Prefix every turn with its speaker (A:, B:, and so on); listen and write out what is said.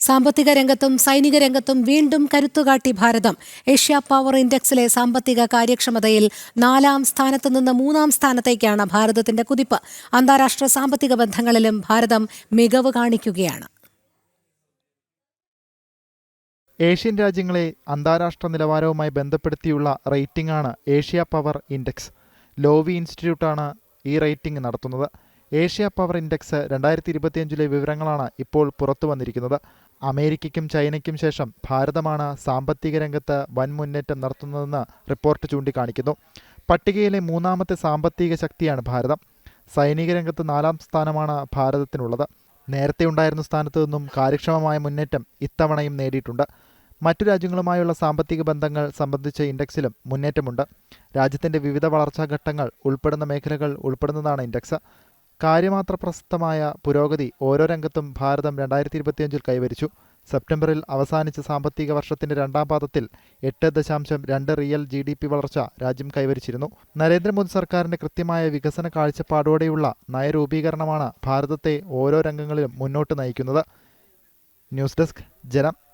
A: സാമ്പത്തിക രംഗത്തും സൈനിക രംഗത്തും വീണ്ടും കരുത്തുകാട്ടി ഭാരതം. ഏഷ്യ പവർ ഇൻഡെക്സിലെ സാമ്പത്തിക കാര്യക്ഷമതയിൽ നാലാം സ്ഥാനത്ത് നിന്ന് മൂന്നാം സ്ഥാനത്തേക്കാണ് ഭാരതത്തിന്റെ കുതിപ്പ്. അന്താരാഷ്ട്ര സാമ്പത്തിക ബന്ധങ്ങളിലും ഭാരതം മികവ് കാണിക്കുകയാണ്.
B: ഏഷ്യൻ രാജ്യങ്ങളെ അന്താരാഷ്ട്ര നിലവാരവുമായി ബന്ധപ്പെടുത്തിയുള്ള റേറ്റിംഗാണ് ഏഷ്യ പവർ ഇൻഡെക്സ്. ലോവി ഇൻസ്റ്റിറ്റ്യൂട്ടാണ് ഈ റേറ്റിംഗ് നടത്തുന്നത്. ഏഷ്യ പവർ ഇൻഡെക്സ് രണ്ടായിരത്തി ഇരുപത്തിയഞ്ചിലെ വിവരങ്ങളാണ് ഇപ്പോൾ പുറത്തു വന്നിരിക്കുന്നത്. അമേരിക്കയ്ക്കും ചൈനയ്ക്കും ശേഷം ഭാരതമാണ് സാമ്പത്തിക രംഗത്ത് വൻ മുന്നേറ്റം നടത്തുന്നതെന്ന് റിപ്പോർട്ട് ചൂണ്ടിക്കാണിക്കുന്നു. പട്ടികയിലെ മൂന്നാമത്തെ സാമ്പത്തിക ശക്തിയാണ് ഭാരതം. സൈനിക രംഗത്ത് നാലാം സ്ഥാനമാണ് ഭാരതത്തിനുള്ളത്. നേരത്തെ ഉണ്ടായിരുന്ന സ്ഥാനത്തു നിന്നും കാര്യക്ഷമമായ മുന്നേറ്റം ഇത്തവണയും നേടിയിട്ടുണ്ട്. മറ്റു രാജ്യങ്ങളുമായുള്ള സാമ്പത്തിക ബന്ധങ്ങൾ സംബന്ധിച്ച ഇൻഡെക്സിലും മുന്നേറ്റമുണ്ട്. രാജ്യത്തിന്റെ വിവിധ വളർച്ചാ ഘട്ടങ്ങൾ ഉൾപ്പെടുന്ന മേഖലകൾ ഉൾപ്പെടുന്നതാണ് ഇൻഡെക്സ്. കാര്യമാത്ര പ്രസക്തമായ പുരോഗതി ഓരോ രംഗത്തും ഭാരതം രണ്ടായിരത്തി ഇരുപത്തിയഞ്ചിൽ കൈവരിച്ചു. സെപ്റ്റംബറിൽ അവസാനിച്ച സാമ്പത്തിക വർഷത്തിന്റെ രണ്ടാം പാദത്തിൽ എട്ട് ദശാംശം രണ്ട് റിയൽ ജി ഡി പി വളർച്ച രാജ്യം കൈവരിച്ചിരുന്നു. നരേന്ദ്രമോദി സർക്കാരിന്റെ കൃത്യമായ വികസന കാഴ്ചപ്പാടോടെയുള്ള നയരൂപീകരണമാണ് ഭാരതത്തെ ഓരോ രംഗങ്ങളിലും മുന്നോട്ട് നയിക്കുന്നത്. ന്യൂസ് ഡെസ്ക് ജനം.